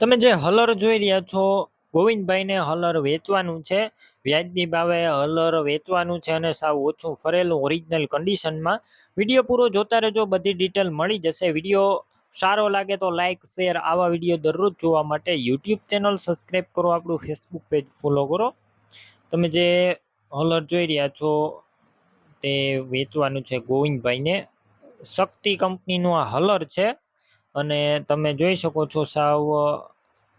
તમે જે હલર જોઈ રહ્યા છો, ગોવિંદભાઈને હલર વેચવાનું છે. વ્યાજબી ભાવે હલર વેચવાનું છે અને સાવ ઓછું ફરેલું ઓરિજિનલ કન્ડિશનમાં વીડિયો પૂરો જોતા રહેજો, બધી ડિટેલ મળી જશે. વીડિયો સારો લાગે તો લાઇક શેર આવા વીડિયો દરરોજ જોવા માટે યુટ્યુબ ચેનલ સબસ્ક્રાઈબ કરો, આપણું ફેસબુક પેજ ફોલો કરો. તમે જે હલર જોઈ રહ્યા છો, તે વેચવાનું છે ગોવિંદભાઈને. શક્તિ કંપનીનું આ હલર છે. અને તમે જોઈ શકો છો સાવ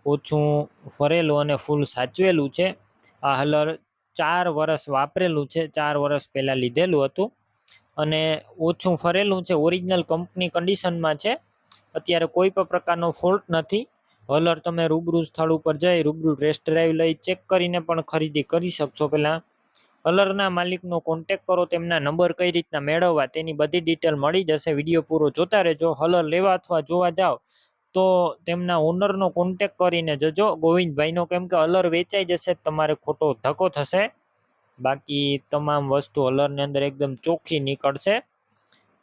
ઓછું ફરેલું અને ફૂલ સાચવેલું છે. આ હલર ચાર વર્ષ વાપરેલું છે, ચાર વર્ષ પહેલાં લીધેલું હતું. અને ઓછું ફરેલું છે, ઓરિજિનલ કંપની કન્ડિશનમાં છે. અત્યારે કોઈ પણ પ્રકારનો ફોલ્ટ નથી. હલર તમે રૂબરૂ સ્થળ ઉપર જઈ રૂબરૂ ટેસ્ટ ડ્રાઈવ લઈ ચેક કરીને પણ ખરીદી કરી શકશો. પહેલાં હલરના માલિકનો કોન્ટેક કરો, તેમના નંબર કઈ રીતના મેળવવા, તેની બધી ડિટેલ મળી જશે. વીડિયો પૂરો જોતા રહેજો હલર લેવા અથવા જોવા જાઓ તો તેમના ઓનરનો કોન્ટેક કરીને જજો. ગોવિંદભાઈનો કેમ કે અલર વેચાઈ જશે, તમારે ખોટો ધક્કો થશે. બાકી તમામ વસ્તુ અલરની અંદર એકદમ ચોખ્ખી નીકળશે.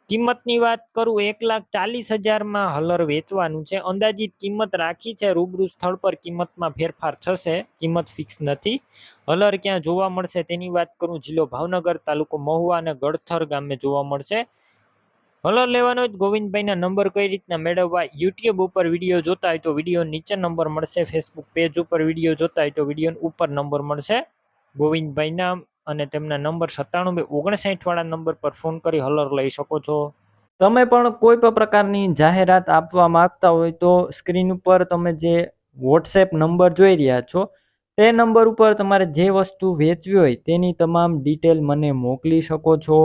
કિંમતની વાત કરું, એક લાખ ચાલીસ હજારમાં હલર વેચવાનું છે. અંદાજિત કિંમત રાખી છે. રૂબરૂ સ્થળ પર કિંમતમાં ફેરફાર થશે. કિંમત ફિક્સ નથી. હલર ક્યાં જોવા મળશે તેની વાત કરું. જિલ્લો ભાવનગર, તાલુકો મહુવા અને ગળથર ગામે જોવા મળશે. હલર લેવાનો જ ગોવિંદભાઈના નંબર કઈ રીતના મેળવવા યુટ્યુબ ઉપર વીડિયો જોતા હોય તો વીડિયો નીચે નંબર મળશે. ફેસબુક પેજ ઉપર વીડિયો જોતા હોય તો વીડિયો ઉપર નંબર મળશે. ગોવિંદભાઈના અને તેમના નંબર સત્તાણું બે ઓગણસાઠવાળા નંબર પર ફોન કરી હલર લઈ શકો છો. તમે પણ કોઈ પણ પ્રકારની જાહેરાત આપવા માંગતા હોય તો સ્ક્રીન ઉપર તમે જે વોટ્સએપ નંબર જોઈ રહ્યા છો, તે નંબર ઉપર તમારે જે વસ્તુ વેચવી હોય તેની તમામ ડિટેલ મને મોકલી શકો છો.